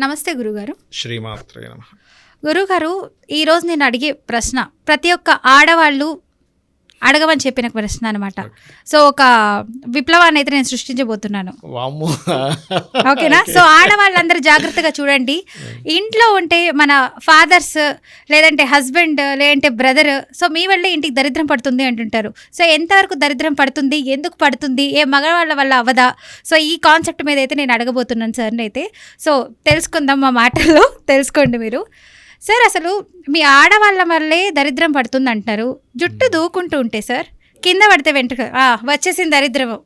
నమస్తే గురుగారు. శ్రీమాత్రే నమ. గురుగారు ఈరోజు నేను అడిగే ప్రశ్న ప్రతి ఒక్క ఆడవాళ్ళు అడగమని చెప్పిన ప్రశ్న అనమాట సో ఒక విప్లవాన్ని అయితే నేను సృష్టించబోతున్నాను. ఓకేనా? సో ఆడవాళ్ళందరూ జాగ్రత్తగా చూడండి. ఇంట్లో ఉంటే మన ఫాదర్స్ లేదంటే హస్బెండ్ లేదంటే బ్రదర్ సో మీ వల్లే ఇంటికి దరిద్రం పడుతుంది అంటుంటారు. సో ఎంతవరకు దరిద్రం పడుతుంది? ఎందుకు పడుతుంది? ఏ మగవాళ్ళ వల్ల అవ్వదా? సో ఈ కాన్సెప్ట్ మీద అయితే నేను అడగబోతున్నాను సార్ని అయితే సో తెలుసుకుందాం మా మాటల్లో. తెలుసుకోండి మీరు. సార్ అసలు మీ ఆడవాళ్ళ వల్లే దరిద్రం పడుతుంది అంటారు జుట్టు దూకుంటూ ఉంటే సార్ కింద పడితే వెంట్రుక వచ్చేసింది దరిద్రము.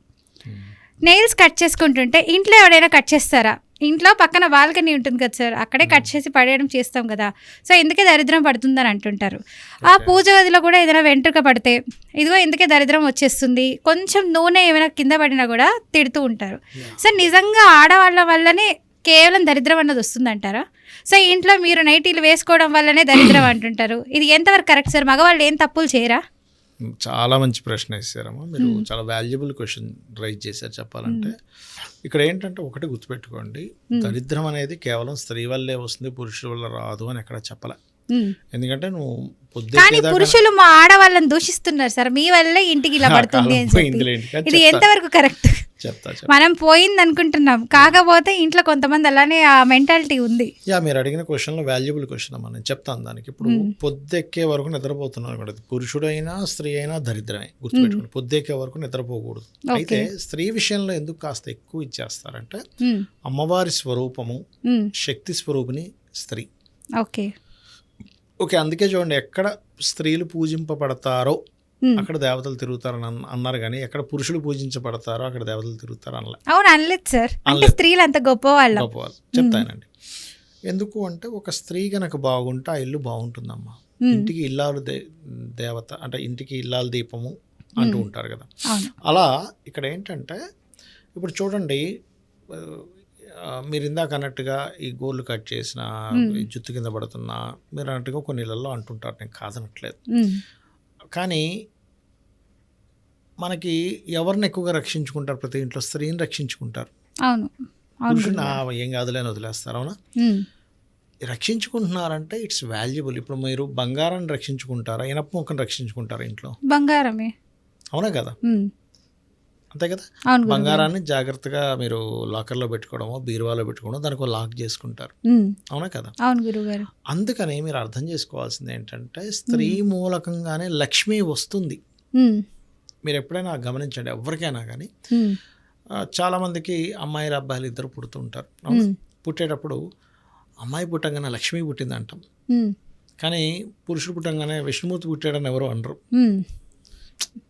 నెయిల్స్ కట్ చేసుకుంటుంటే ఇంట్లో ఎవరైనా కట్ చేస్తారా? ఇంట్లో పక్కన బాల్కనీ ఉంటుంది కదా సార్ అక్కడే కట్ చేసి పడేయడం చేస్తాం కదా. సో ఎందుకే దరిద్రం పడుతుందని అంటుంటారు. ఆ పూజ గదిలో కూడా ఏదైనా వెంట్రుక పడితే ఇదిగో ఎందుకే దరిద్రం వచ్చేస్తుంది? కొంచెం నూనె ఏమైనా కింద పడినా కూడా తిడుతూ ఉంటారు. సో నిజంగా ఆడవాళ్ళ వల్లనే కేవలం దరిద్రం అన్నది వస్తుందంటారా? సో ఇంట్లో మీరు నైటీలు వేసుకోవడం వల్లనే దరిద్రం అంటుంటారు. ఇది ఎంతవరకు కరెక్ట్ సార్? మగవాళ్ళు ఏం తప్పులు చేయరా? చాలా మంచి ప్రశ్న వేసారమ్మా మీరు చాలా వాల్యుబుల్ క్వశ్చన్ రైజ్ చేశారు చెప్పాలంటే. ఇక్కడ ఏంటంటే ఒకటి గుర్తుపెట్టుకోండి. దరిద్రం అనేది కేవలం స్త్రీ వల్లే వస్తుంది పురుషుల వల్ల రాదు అని ఎక్కడ చెప్పలే. ఎందుకంటే నువ్వు కానీ పురుషులు మా ఆడవాళ్ళని దూషిస్తున్నారు సార్. మీ వల్లే ఇంటికి ఇలా పడుతుంది ఇది. ఎంతవరకు కరెక్ట్? చెప్తా మనం పోయింది అనుకుంటున్నాం కాకపోతే ఇంట్లో కొంతమంది అలానే ఆ మెంటాలిటీ ఉంది. యా మీరు అడిగిన క్వశ్చన్లో వాల్యుబుల్ క్వశ్చన్ అమ్మా. నేను చెప్తాను దానికి. ఇప్పుడు పొద్దెక్కే వరకు నిద్రపోతున్నాను అనుకోండి పురుషుడైనా స్త్రీ అయినా దరిద్రమే. గుర్తుపెట్టుకోండి. పొద్దెక్కే వరకు నిద్రపోకూడదు. అయితే స్త్రీ విషయంలో ఎందుకు కాస్త ఎక్కువ ఇచ్చేస్తారంటే అమ్మవారి స్వరూపము శక్తి స్వరూపిణి స్త్రీ. ఓకే. ఓకే అందుకే చూడండి ఎక్కడ స్త్రీలు పూజింపబడతారో. అక్కడ దేవతలు తిరుగుతారని అన్న- అన్నారు కానీ ఎక్కడ పురుషులు పూజించబడతారో అక్కడ దేవతలు తిరుగుతారు అనలే. అవును అనలేదు సార్. అంటే. స్త్రీలు అంత గొప్పవాళ్ళం. గొప్పవాళ్ళు. చెప్తానండి ఎందుకు అంటే ఒక స్త్రీ గనక బాగుంటే ఆ ఇల్లు బాగుంటుందమ్మా. ఇంటికి ఇల్లాలు దేవత అంటే ఇంటికి ఇల్లాలు దీపము అంటూ ఉంటారు కదా. అలా ఇక్కడ ఏంటంటే ఇప్పుడు చూడండి మీరు ఇందాక అన్నట్టుగా ఈ గోర్లు కట్ చేసిన జుత్తు కింద పడుతున్నా మీరు అన్నట్టుగా కొన్ని ఇళ్ళల్లో అంటుంటారు. నేను కాదనట్లేదు. కానీ మనకి ఎవరిని ఎక్కువగా రక్షించుకుంటారు ప్రతి ఇంట్లో? స్త్రీని రక్షించుకుంటారు. అవును. అవును పురుషుని "ఆ, ఏం కాదులే అని వదిలేస్తారు అవునా? రక్షించుకుంటున్నారంటే ఇట్స్ వాల్యుబుల్. ఇప్పుడు మీరు బంగారాన్ని రక్షించుకుంటారా? ఇనప మొక్కను రక్షించుకుంటారా ఇంట్లో? బంగారమే. అవునా కదా? అంతే కదా. బంగారాన్ని జాగ్రత్తగా మీరు లాకర్లో పెట్టుకోవడమో బీరువాలో పెట్టుకోవడమో దానికి లాక్ చేసుకుంటారు. అవునా కదా? అవును గురువు గారు అందుకని మీరు అర్థం చేసుకోవాల్సింది ఏంటంటే స్త్రీ మూలకంగానే లక్ష్మి వస్తుంది. మీరు ఎప్పుడైనా గమనించండి ఎవరికైనా కానీ. చాలామందికి అమ్మాయిలు అబ్బాయిలు ఇద్దరు పుడుతూ ఉంటారు. అవునా? ఉమ్, పుట్టేటప్పుడు అమ్మాయి పుట్టంగానే లక్ష్మి పుట్టింది అంటాం కానీ పురుషుడు పుట్టంగానే విష్ణుమూర్తి పుట్టాడని ఎవరు అనరు.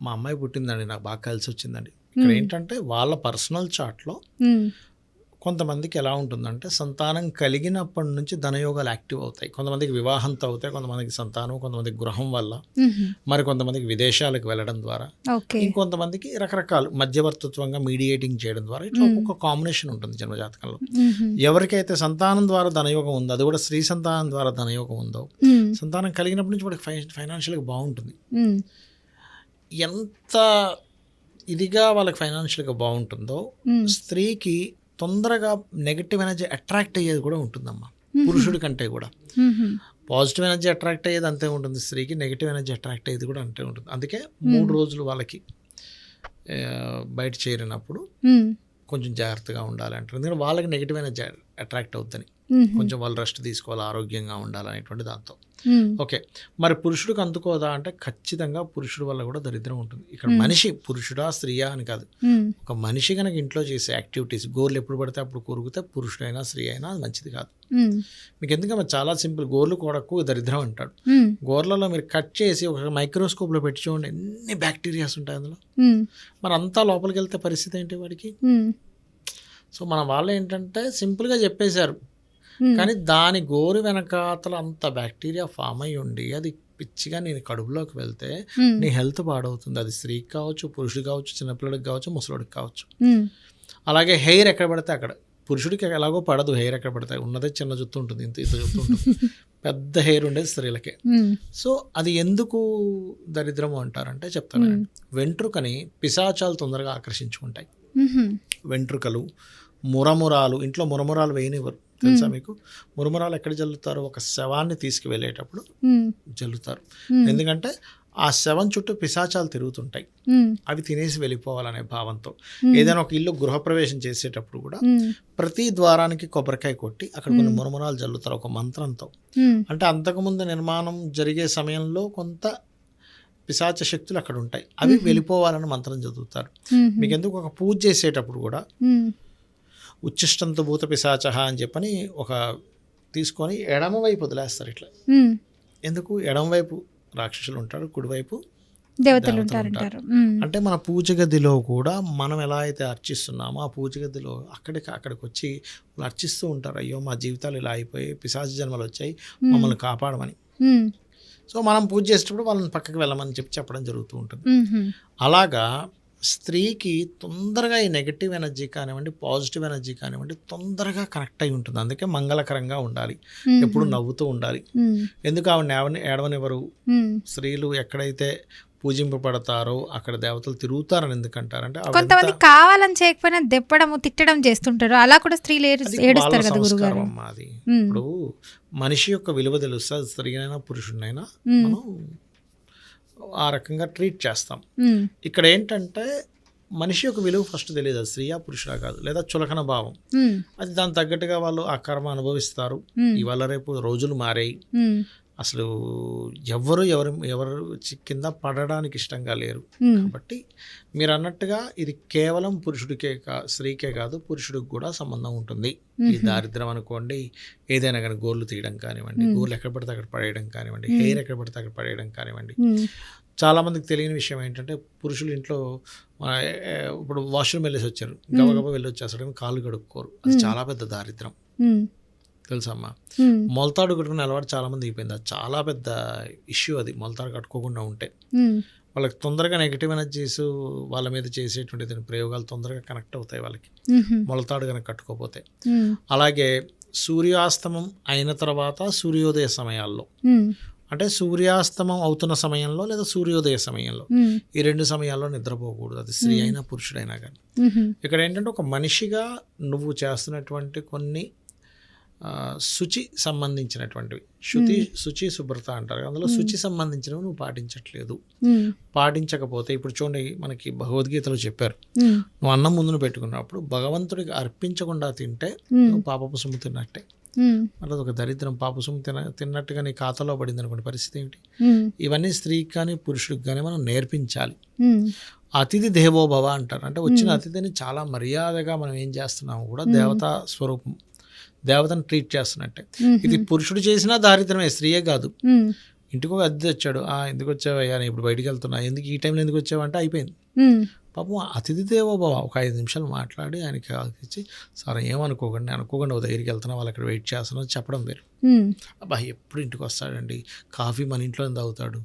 మా అమ్మాయి పుట్టిందండి నాకు బాగా కలిసి వచ్చిందండి ఇక్కడ ఏంటంటే వాళ్ళ పర్సనల్ చార్ట్లో కొంతమందికి ఎలా ఉంటుందంటే సంతానం కలిగినప్పటి నుంచి ధనయోగాలు యాక్టివ్ అవుతాయి. కొంతమందికి వివాహంతో అవుతాయి కొంతమందికి సంతానం కొంతమందికి గృహం వల్ల. మరి కొంతమందికి విదేశాలకు వెళ్ళడం ద్వారా. ఇంకొంతమందికి రకరకాల మధ్యవర్తిత్వంగా మీడియేటింగ్ చేయడం ద్వారా ఇట్లా ఒక్కొక్క కాంబినేషన్ ఉంటుంది జన్మజాతకంలో. ఎవరికైతే సంతానం ద్వారా ధనయోగం ఉందో అది కూడా స్త్రీ సంతానం ద్వారా ధనయోగం ఉందో సంతానం కలిగినప్పటి నుంచి వాడికి ఫైనాన్షియల్గా బాగుంటుంది. ఎంత ఇదిగా వాళ్ళకి ఫైనాన్షియల్గా బాగుంటుందో స్త్రీకి తొందరగా నెగటివ్ ఎనర్జీ అట్రాక్ట్ అయ్యేది కూడా ఉంటుందమ్మా. పురుషుడి కంటే కూడా. పాజిటివ్ ఎనర్జీ అట్రాక్ట్ అయ్యేది అంతే ఉంటుంది. స్త్రీకి నెగిటివ్ ఎనర్జీ అట్రాక్ట్ అయ్యేది కూడా అంతే ఉంటుంది. అందుకే మూడు రోజులు వాళ్ళకి బయట చేరినప్పుడు కొంచెం జాగ్రత్తగా ఉండాలి అంటారు. ఎందుకంటే వాళ్ళకి నెగిటివ్ ఎనర్జీ అట్రాక్ట్ అవుతుంది కొంచెం వాళ్ళు రెస్ట్ తీసుకోవాలి ఆరోగ్యంగా ఉండాలనేటువంటి దాంతో. Um, okay. మరి పురుషుడికి అందుకోదా అంటే ఖచ్చితంగా పురుషుడు వల్ల కూడా దరిద్రం ఉంటుంది. ఇక్కడ మనిషి పురుషుడా స్త్రీయా అని కాదు. ఉమ్, ఒక మనిషి కనుక ఇంట్లో చేసే యాక్టివిటీస్ గోర్లు ఎప్పుడు పడితే అప్పుడు కొరికితే పురుషుడైనా స్త్రీ అయినా అది మంచిది కాదు. మీకు ఎందుకంటే చాలా సింపుల్ గోర్లు కొడకు దరిద్రం అంటాడు. గోర్లలో మీరు కట్ చేసి ఒక మైక్రోస్కోప్లో పెట్టి చూడండి ఎన్ని బ్యాక్టీరియాస్ ఉంటాయి అందులో? మరి అంతా లోపలికి వెళ్తే పరిస్థితి ఏంటి వాడికి? సో మన వాళ్ళు ఏంటంటే సింపుల్గా చెప్పేశారు. కానీ దాని గోరు వెనకాతల అంత బ్యాక్టీరియా ఫామ్ అయి ఉండి అది పిచ్చిగా నేను కడుపులోకి వెళ్తే ఉమ్, నీ హెల్త్ పాడవుతుంది. అది స్త్రీకి కావచ్చు పురుషుడు కావచ్చు చిన్నపిల్లడికి కావచ్చు ముసలోడికి కావచ్చు. ఉమ్, అలాగే హెయిర్ ఎక్కడ పడితే అక్కడ. పురుషుడికి ఎలాగో పడదు హెయిర్ ఎక్కడ పడితే. ఉన్నదే చిన్న జుత్తు ఉంటుంది ఇంత ఇంత జుత్తు ఉంటుంది. పెద్ద హెయిర్ ఉండేది స్త్రీలకే. సో అది ఎందుకు దరిద్రము అంటారంటే చెప్తాను వెంట్రుకని పిశాచాలు తొందరగా ఆకర్షించుకుంటాయి. వెంట్రుకలు మురమురాలు ఇంట్లో మురమురాలు వేయనివ్వరు. తెలుసా మీకు? మురుమురాలు ఎక్కడ జల్లుతారు? ఒక శవాన్ని తీసుకువెళ్ళేటప్పుడు జల్లుతారు. ఎందుకంటే ఆ శవం చుట్టూ పిశాచాలు తిరుగుతుంటాయి. అవి తినేసి వెళ్ళిపోవాలనే భావంతో. ఏదైనా ఒక ఇల్లు గృహప్రవేశం చేసేటప్పుడు కూడా ప్రతి ద్వారానికి కొబ్బరికాయ కొట్టి అక్కడ కొన్ని మురమురాలు జల్లుతారు ఒక మంత్రంతో. అంటే అంతకుముందు నిర్మాణం జరిగే సమయంలో కొంత పిశాచ శక్తులు అక్కడ ఉంటాయి. అవి వెళ్ళిపోవాలని మంత్రం చదువుతారు. మీకు ఎందుకు ఒక పూజ చేసేటప్పుడు కూడా ఉచ్చిష్టంతో భూత పిశాచ అని చెప్పని ఒక తీసుకొని ఎడమ వైపు వదిలేస్తారు ఇట్లా. ఎందుకు? ఎడమ వైపు రాక్షసులు ఉంటారు కుడివైపు దేవతలు ఉమ్, అంటే మన పూజ గదిలో కూడా మనం ఎలా అయితే అర్చిస్తున్నామో ఆ పూజ గదిలో అక్కడికి అక్కడికి వచ్చి వాళ్ళు అర్చిస్తూ ఉంటారు. అయ్యో మా జీవితాలు ఇలా అయిపోయి పిశాచ జన్మలు వచ్చాయి మమ్మల్ని కాపాడమని. సో మనం పూజ చేసేటప్పుడు వాళ్ళని పక్కకి వెళ్ళమని చెప్పి చెప్పడం జరుగుతూ ఉంటుంది. అలాగా స్త్రీకి తొందరగా ఈ నెగటివ్ ఎనర్జీ కానివ్వండి పాజిటివ్ ఎనర్జీ కానివ్వండి తొందరగా కనెక్ట్ అయి ఉంటుంది. అందుకే మంగళకరంగా ఉండాలి. ఎప్పుడు నవ్వుతూ ఉండాలి. ఎందుకు ఆవిడ ఏడవని ఏడవనివ్వరు. స్త్రీలు ఎక్కడైతే పూజింపబడతారో అక్కడ దేవతలు తిరుగుతారని ఎందుకంటారంటే కొంతమంది కావాలని చేయకపోయినా దెప్పడము తిట్టడం చేస్తుంటారు. అలా కూడా స్త్రీలు ఏడుస్తారు కదా గురుగారు. అమ్మా అది. ఇప్పుడు మనిషి యొక్క విలువ తెలుస్తుంది స్త్రీనైనా పురుషుడినైనా ఉమ్, మనం ఆ రకంగా ట్రీట్ చేస్తాం. ఇక్కడ ఏంటంటే మనిషి యొక్క విలువ ఫస్ట్ తెలియదు. అది స్త్రీయా పురుషుడా కాదు. లేదా చులకన భావం. అది దాని తగ్గట్టుగా వాళ్ళు ఆ కర్మ అనుభవిస్తారు. ఇవాళ రేపు రోజులు మారాయి. అసలు ఎవరు ఎవరు ఎవరు కింద పడడానికి ఇష్టంగా లేరు. కాబట్టి మీరు అన్నట్టుగా ఇది కేవలం పురుషుడికే కా స్త్రీకే కాదు పురుషుడికి కూడా సంబంధం ఉంటుంది. ఈ దారిద్రం అనుకోండి ఏదైనా కానీ గోర్లు తీయడం కానివ్వండి గోర్లు ఎక్కడ పడితే అక్కడ పడేయడం కానివ్వండి హెయిర్ ఎక్కడ పడితే అక్కడ పడేయడం కానివ్వండి. ఉమ్, చాలా మందికి తెలియని విషయం ఏంటంటే పురుషులు ఇంట్లో ఇప్పుడు వాష్రూమ్ వెళ్ళేసి వచ్చారు. గబగబా వెళ్ళి వచ్చేస్తారు కానీ కాళ్ళు కడుక్కోరు. అది చాలా పెద్ద దారిద్రం తెలుసమ్మా. మొలతాడు కట్టుకునే అలవాటు చాలా మంది అయిపోయింది. అది చాలా పెద్ద ఇష్యూ అది మొలతాడు కట్టుకోకుండా ఉంటే. వాళ్ళకి తొందరగా నెగిటివ్ ఎనర్జీస్ వాళ్ళ మీద చేసేటువంటి దీని ప్రయోగాలు తొందరగా కనెక్ట్ అవుతాయి వాళ్ళకి. మొలతాడు కనుక కట్టుకోపోతే అలాగే సూర్యాస్తమం అయిన తర్వాత సూర్యోదయ సమయాల్లో. అంటే సూర్యాస్తమం అవుతున్న సమయంలో లేదా సూర్యోదయ సమయంలో. ఈ రెండు సమయాల్లో నిద్రపోకూడదు. అది స్త్రీ అయినా పురుషుడైనా కానీ ఇక్కడ ఏంటంటే ఒక మనిషిగా నువ్వు చేస్తున్నటువంటి కొన్ని శుచి సంబంధించినటువంటివి. శుచి శుచి శుభ్రత అంటారు. అందులో శుచి సంబంధించినవి నువ్వు పాటించట్లేదు. పాటించకపోతే ఇప్పుడు చూడండి మనకి భగవద్గీతలో చెప్పారు. నువ్వు అన్నం ముందును పెట్టుకున్నప్పుడు భగవంతుడికి అర్పించకుండా తింటే నువ్వు పాపపు సొమ్ము తిన్నట్టే. అలా ఒక దరిద్రం పాప సొమ్ము తిన తిన్నట్టుగా నీ ఖాతాలో పడింది అనుకోండి పరిస్థితి ఏంటి ఉమ్, ఇవన్నీ స్త్రీకి కానీ పురుషుడికి కానీ మనం నేర్పించాలి. అతిథి దేవోభవ అంటారు. అంటే వచ్చిన అతిథిని చాలా మర్యాదగా మనం ఏం చేస్తున్నాము కూడా దేవతా స్వరూపం. దేవతను ట్రీట్ చేస్తున్నట్టే. ఇది పురుషుడు చేసినా దారిద్రమే స్త్రీయే కాదు. ఇంటికి ఒక అద్దె వచ్చాడు. ఆ ఎందుకు వచ్చావయ్యా ఇప్పుడు బయటికి వెళ్తున్నా. ఎందుకు ఈ టైంలో ఎందుకు వచ్చావంటే అయిపోయింది. పాపం అతిథి దేవోభవ ఒక ఐదు నిమిషాలు మాట్లాడి ఆయనకి ఇచ్చి సార్ ఏమనుకోకండి అనుకోకుండా. ఒక దగ్గరికి వెళ్తున్నా వాళ్ళు అక్కడ వెయిట్ చేస్తున్నా చెప్పడం వేరు. అబ్బా ఎప్పుడు ఇంటికి వస్తాడండి? కాఫీ మన ఇంట్లో తాగుతాడు?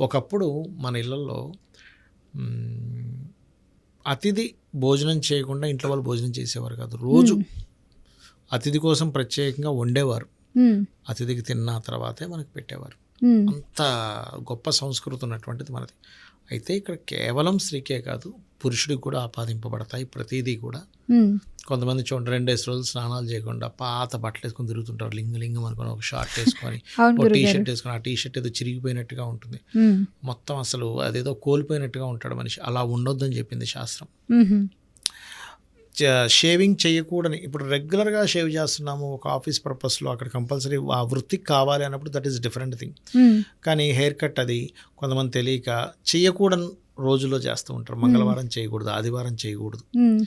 ఒకప్పుడు మన ఇళ్ళల్లో అతిథి భోజనం చేయకుండా ఇంట్లో వాళ్ళు భోజనం చేసేవారు కాదు. రోజు అతిథి కోసం ప్రత్యేకంగా వండేవారు. అతిథికి తిన్న తర్వాతే మనకి పెట్టేవారు. అంత గొప్ప సంస్కృతి ఉన్నటువంటిది మనది. అయితే ఇక్కడ కేవలం స్త్రీకే కాదు పురుషుడికి కూడా ఆపాదింపబడతాయి ప్రతిదీ కూడా. కొంతమంది చూడండి రెండేసి రోజులు స్నానాలు చేయకుండా పాత బట్టలు వేసుకొని తిరుగుతుంటారు. లింగ లింగం అనుకొని ఒక షార్ట్ వేసుకొని ఒక టీ గురుగారు. షర్ట్ వేసుకొని ఆ టీ షర్ట్ ఏదో చిరిగిపోయినట్టుగా ఉంటుంది. మొత్తం అసలు అదేదో కోల్పోయినట్టుగా ఉంటాడు మనిషి. అలా ఉండొద్దని చెప్పింది శాస్త్రం. షేవింగ్ చేయకూడని. ఇప్పుడు రెగ్యులర్గా షేవ్ చేస్తున్నాము ఒక ఆఫీస్ పర్పస్లో అక్కడ కంపల్సరీ ఆ వృత్తికి కావాలి అన్నప్పుడు దట్ ఈస్ డిఫరెంట్ థింగ్ కానీ హెయిర్ కట్ అది కొంతమంది తెలియక చేయకూడని రోజుల్లో చేస్తూ ఉంటారు. మంగళవారం చేయకూడదు ఆదివారం చేయకూడదు. ఉమ్,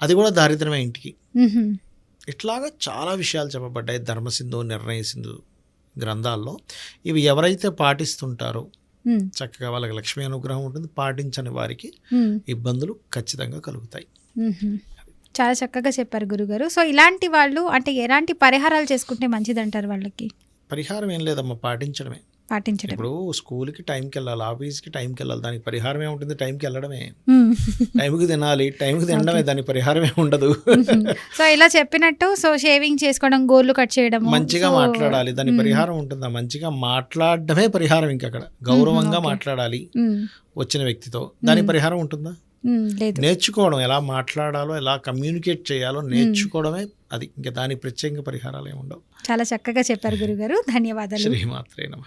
అది కూడా దారిద్రమే ఇంటికి. ఉమ్, ఇట్లాగా చాలా విషయాలు చెప్పబడ్డాయి ధర్మసింధు నిర్ణయ సింధు గ్రంథాల్లో. ఇవి ఎవరైతే పాటిస్తుంటారో ఉమ్, చక్కగా వాళ్ళకి లక్ష్మీ అనుగ్రహం ఉంటుంది. పాటించని వారికి ఇబ్బందులు ఖచ్చితంగా కలుగుతాయి. ఉమ్. చాలా చక్కగా చెప్పారు గురుగారు. సో ఇలాంటి వాళ్ళు అంటే ఎలాంటి పరిహారాలు చేసుకుంటే మంచిదంటారు వాళ్ళకి? పరిహారం ఏం లేదమ్మా పాటించడమే. పాటించడం ఇప్పుడు స్కూల్కి టైంకి వెళ్ళాలి ఆఫీస్కి టైంకి వెళ్ళాలి దానికి పరిహారం ఏముంటుంది? టైంకి వెళ్ళడమే. టైంకి తినాలి టైంకి తినడమే దానికి పరిహారం ఉండదు. సో ఇలా చెప్పినట్టు సో షేవింగ్ చేసుకోవడం గోర్లు కట్ చేయడం మంచిగా మాట్లాడాలి దాని పరిహారం ఉంటుందా? మంచిగా మాట్లాడడమే పరిహారం ఇంకక్కడ. గౌరవంగా మాట్లాడాలి వచ్చిన వ్యక్తితో. దాని పరిహారం ఉంటుందా? లేదు. నేర్చుకోవడం ఎలా మాట్లాడాలో ఎలా కమ్యూనికేట్ చేయాలో నేర్చుకోవడమే అది. ఇంకా దానికి ప్రత్యేకంగా పరిహారాలు ఏమి ఉండవు చాలా చక్కగా చెప్పారు గురుగారు. ధన్యవాదాలు. శ్రీమాత్రే నమ.